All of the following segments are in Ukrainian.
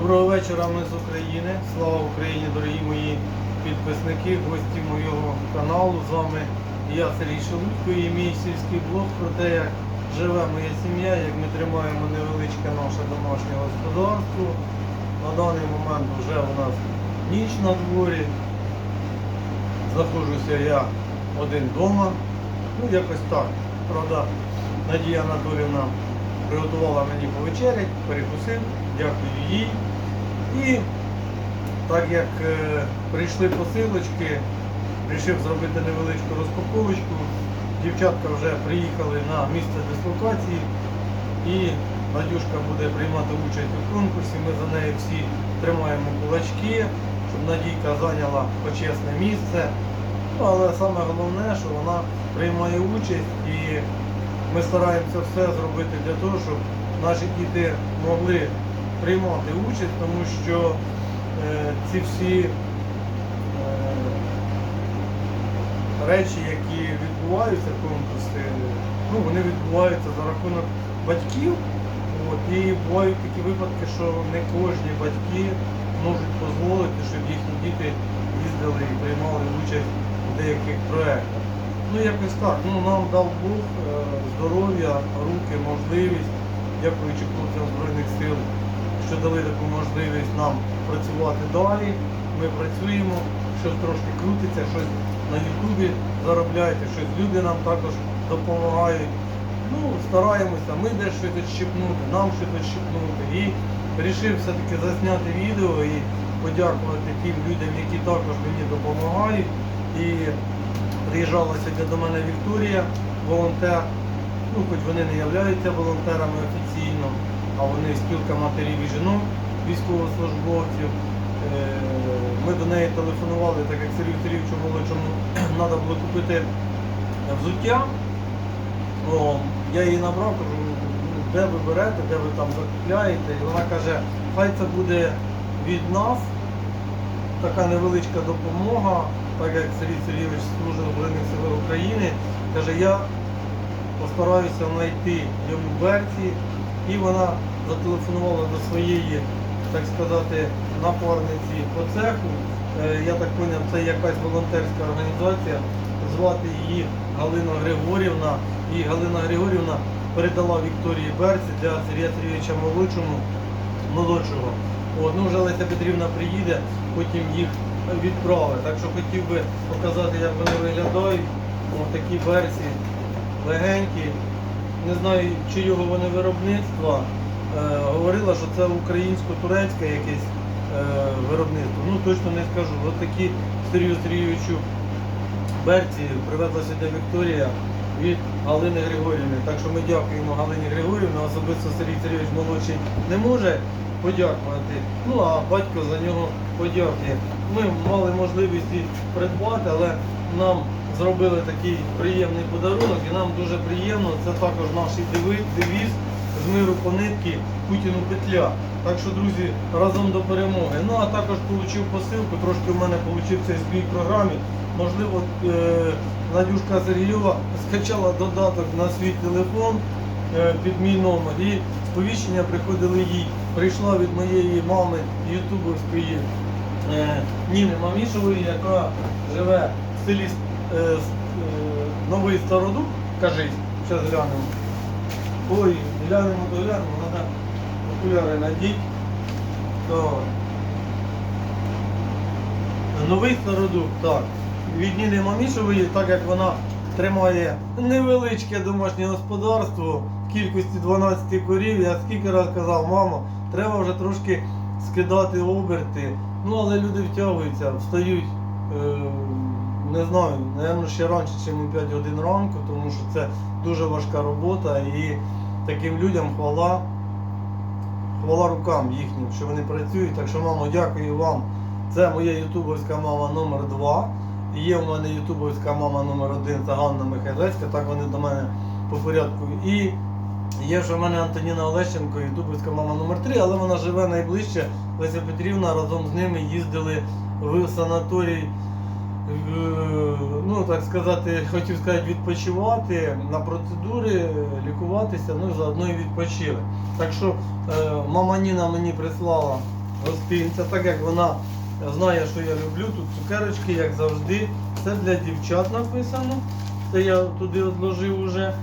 Доброго вечора, ми з України. Слава Україні, дорогі мої підписники, гості моєго каналу. З вами я Сергій Шелудько і мій сільський блог про те, як живе моя сім'я, як ми тримаємо невеличке наше домашнє господарство. На даний момент вже у нас ніч на дворі. Знаходжуся я один вдома. Ну, якось так. Правда, Надія Анатолівна приготувала мені повечерять, перекусив, дякую їй. І так як е, прийшли посилочки, вирішив зробити невеличку розпаковочку. Дівчатка вже приїхали на місце дислокації і Надюшка буде приймати участь у конкурсі. Ми за нею всі тримаємо кулачки, щоб Надійка зайняла почесне місце. Ну, але саме головне, що вона приймає участь і ми стараємося все зробити для того, щоб наші діти могли приймати участь, тому що е, ці всі е, речі, які відбуваються, конкурси, ну, вони відбуваються за рахунок батьків. От, і бувають такі випадки, що не кожні батьки можуть дозволити, щоб їхні діти їздили і приймали участь у деяких проєктах. Ну якось так. Ну нам дав Бог е, здоров'я, руки, можливість, дякуючи хлопцям Збройних сил, що дали таку можливість нам працювати далі. Ми працюємо, щось трошки крутиться, щось на Ютубі заробляєте, щось люди нам також допомагають. Ну, стараємося, ми десь щось відщипнути, нам щось відщипнути. І вирішив все-таки засняти відео і подякувати тим людям, які також мені допомагають. І приїжджала сьогодні до мене Вікторія, волонтер. Ну, хоч вони не являються волонтерами офіційно, а вони спілка матерів і жінок, військовослужбовців. Е, Ми до неї телефонували, так як Сергію Сергійовичу молодшому треба було купити взуття. О, я її набрав, кажу, «Ну, де ви берете, де ви там закупляєте. І вона каже, хай це буде від нас така невеличка допомога, так як Сергій Сергійович служив в Збройних силах України. Каже, я постараюся знайти йому берці. І вона зателефонувала до своєї, так сказати, напарниці по цеху. Е, Я так зрозумів, це якась волонтерська організація. Звати її Галина Григорівна. І Галина Григорівна передала Вікторії Берці для Сергія Сергійовича молодшому, молодшого. Ну, вже Леся Петрівна приїде, потім їх відправить. Так що хотів би показати, як вони виглядають. Ось такі берці легенькі. Не знаю, чийого вони виробництва. Е, говорила, що це українсько-турецьке якесь е, виробництво. Ну точно не скажу. Ось такі Сергію Сергійовичу берці привезла сюди Вікторія від Галини Григорівни. Так що ми дякуємо Галині Григорівні. Особисто Сергій Сергійович молодший не може подякувати. Ну а батько за нього подякує. Ми мали можливість їх придбати, але нам зробили такий приємний подарунок і нам дуже приємно. Це також наш девіз з миру по нитки Путіну петля. Так що, друзі, разом до перемоги. Ну а також отримав посилку, трошки в мене вийшов збій в програмі. Можливо, е, Надюшка Сергійова скачала додаток на свій телефон е, під мій номер і сповіщення приходили їй. Прийшла від моєї мами ютубовської е, Ніни Мамішової, яка живе в селі е, е, Новий Стародуб, кажись, зараз глянемо. Ой, глянемо, то глянемо, треба окуляри надіть. Новий Стародуб, так. Від Ніни так як вона тримає невеличке домашнє господарство в кількості 12 корів, я скільки раз казав, мамо, треба вже трошки скидати оберти. Ну, але люди втягуються, встають, е, не знаю, напевно, ще раніше, ніж у 5 годин ранку, тому що це дуже важка робота і таким людям хвала, хвала рукам їхнім, що вони працюють. Так що, мамо, дякую вам. Це моя ютубовська мама номер 2 І є в мене ютубовська мама номер 1 це Ганна Михайлецька, так вони до мене по порядку. І є вже в мене Антоніна Олещенко, ютубовська мама номер 3 але вона живе найближче. Леся Петрівна разом з ними їздили в санаторій, ну так сказати, хотів сказати, відпочивати на процедури, лікуватися, ну заодно і відпочили. Так що е, мама Ніна мені прислала гостинця, так як вона знає, що я люблю. Тут цукерочки, як завжди. Це для дівчат написано. Це я туди відложив уже.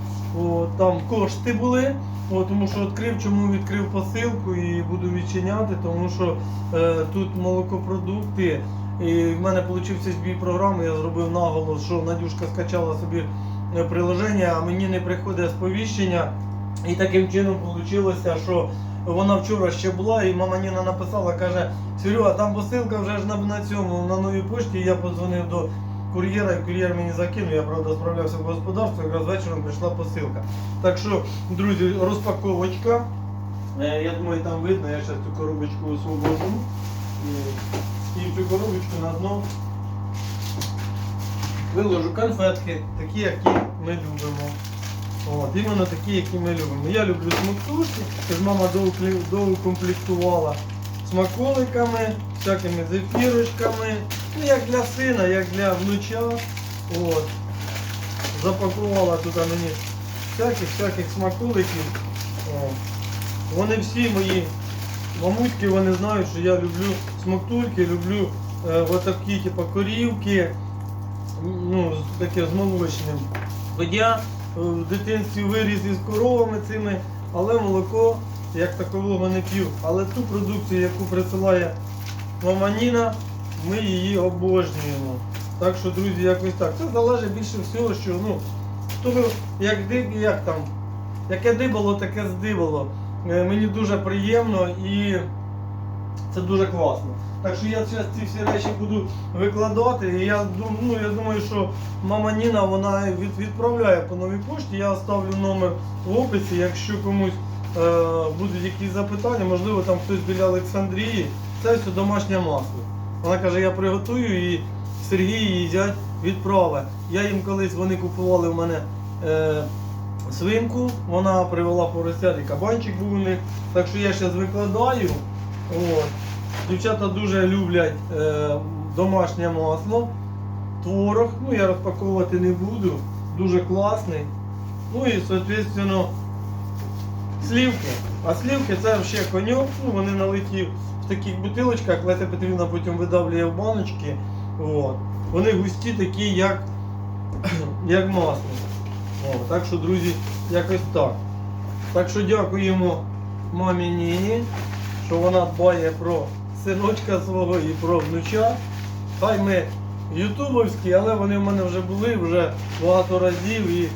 О, там кошти були. О, тому що відкрив, чому відкрив посилку і буду відчиняти, тому що е, тут молокопродукти. І в мене вийшов збій програми, я зробив наголос, що Надюшка скачала собі е, приложення, а мені не приходить сповіщення. І таким чином вийшло, що вона вчора ще була, і мама Ніна написала, каже, Серега, там посилка вже ж на, на цьому, на новій пошті. Я подзвонив до кур'єра, і кур'єр мені закинув. Я правда справлявся в господарстві, якраз вечором прийшла посилка. Так що, друзі, розпаковочка. Е, Я думаю, там видно, я зараз цю коробочку освободжу. І, коробочку на дно виложу конфетки, такі, які ми любимо. От, іменно такі, які ми любимо. Я люблю смактушки, тож мама доукомплектувала смаколиками, всякими зефірочками. Ну, як для сина, як для внуча. От. Запакувала тут мені всяких-всяких смаколиків. О. Вони всі мої мамутки, вони знають, що я люблю смактульки, люблю е, отакі, типу, корівки, ну, таке з молочним. Я е, в дитинстві виріс із коровами цими, але молоко як такового не п'ю. Але ту продукцію, яку присилає мама Ніна, ми її обожнюємо. Так що, друзі, якось так. Це залежить більше всього, що ну, хто як дик, як там, яке дибало, таке здибало. Е, Мені дуже приємно і це дуже класно. Так що я зараз ці всі речі буду викладати. І я ну, я думаю, що мама Ніна вона від, відправляє по новій пошті. Я оставлю номер в описі, якщо комусь е, будуть якісь запитання, можливо, там хтось біля Олександрії. Це все домашнє масло. Вона каже, я приготую і Сергій її зять відправить. Я їм колись вони купували в мене. Е, свинку, вона привела поросят і кабанчик був у них. Так що я зараз викладаю. От. Дівчата дуже люблять е, домашнє масло, творог. Ну я розпаковувати не буду. Дуже класний. Ну і соответственно слівки. А слівки це ще коньок, ну вони налиті в таких бутилочках, Леся Петрівна потім видавлює в баночки. От. Вони густі такі, як, як масло. О, так що, друзі, якось так. Так що дякуємо мамі Ніні, що вона дбає про синочка свого і про внуча. Хай ми ютубовські, але вони в мене вже були вже багато разів. І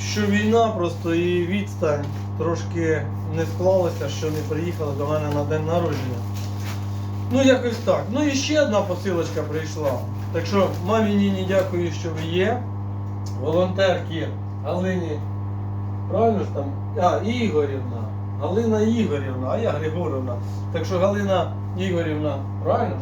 що війна просто і відстань трошки не склалося, що не приїхали до мене на день народження. Ну, якось так. Ну і ще одна посилочка прийшла. Так що мамі Ніні дякую, що ви є волонтерки Галині. Правильно ж там? А, Ігорівна. Галина Ігорівна, а я Григорівна. Так що Галина Ігорівна, правильно?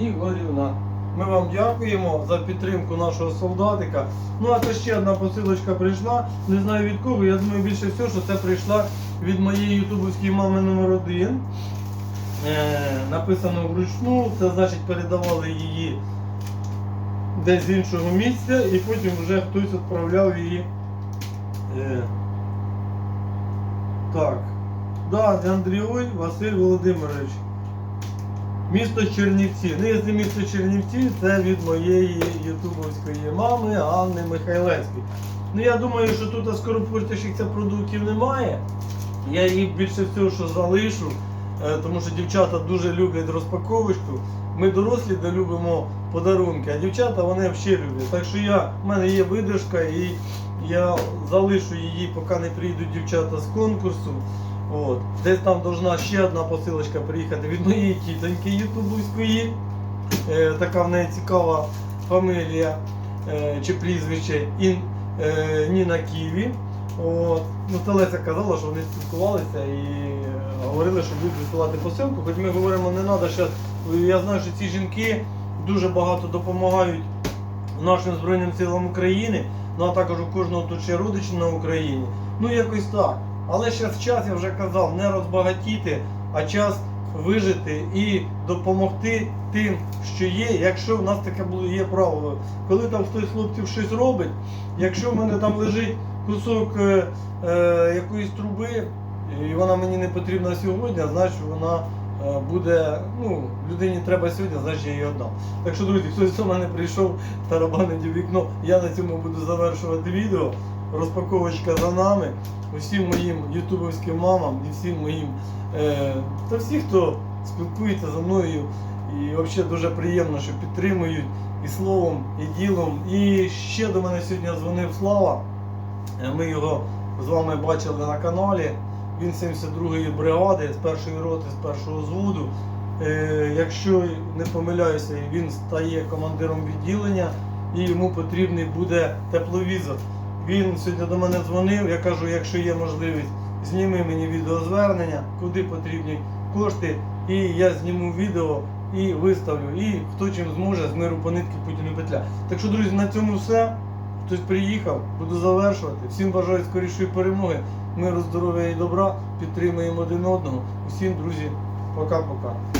Ігорівна. Ми вам дякуємо за підтримку нашого солдатика. Ну а це ще одна посилочка прийшла. Не знаю від кого. Я думаю більше всього, що це прийшла від моєї ютубовської мами номер один. Е, написано вручну, це значить передавали її десь з іншого місця, і потім вже хтось відправляв її. Е, так. Да, Андрій Василь Володимирович. Місто Чернівці. Ну, якщо місто Чернівці, це від моєї ютубовської мами Анни Михайлецької. Ну я думаю, що тут скоропортящихся продуктів немає. Я їх більше всього що залишу, е, тому що дівчата дуже люблять розпаковочку. Ми дорослі де любимо подарунки, а дівчата вони взагалі люблять. Так що я, в мене є видержка і я залишу її, поки не прийдуть дівчата з конкурсу. От. Десь там должна ще одна посилочка приїхати від моєї тітоньки ютубовської. Е, така в неї цікава фамілія е, чи прізвище Ін, е, Ніна Ківі. От. Ну, Телеся казала, що вони спілкувалися і е, говорили, що будуть висилати посилку. Хоч ми говоримо, не треба зараз. Я знаю, що ці жінки дуже багато допомагають нашим Збройним силам України, ну а також у кожного тут ще родичі на Україні. Ну якось так. Але зараз час, я вже казав, не розбагатіти, а час вижити і допомогти тим, що є. Якщо в нас таке є правило, коли там хтось хлопців щось робить, якщо в мене там лежить кусок е, е, якоїсь труби, і вона мені не потрібна сьогодні, значить вона е, буде, ну, людині треба сьогодні, значить я її віддам. Так що, друзі, хтось до мене прийшов, тарабанить у вікно. Я на цьому буду завершувати відео. Розпаковочка за нами. Усім моїм ютубовським мамам і всім моїм е, та всі, хто спілкується зі мною. І взагалі дуже приємно, що підтримують і словом, і ділом. І ще до мене сьогодні дзвонив Слава. Е, Ми його з вами бачили на каналі. Він 72-ї бригади з першої роти, з першого зводу. Е, якщо не помиляюся, він стає командиром відділення і йому потрібний буде тепловізор. Він сьогодні до мене дзвонив. Я кажу, якщо є можливість, зніми мені відеозвернення, куди потрібні кошти, і я зніму відео і виставлю. І хто чим зможе з миру по нитки Путіну петля. Так що, друзі, на цьому все. Хтось приїхав, буду завершувати. Всім бажаю скорішої перемоги, миру, здоров'я і добра. Підтримуємо один одного. Усім, друзі, пока-пока.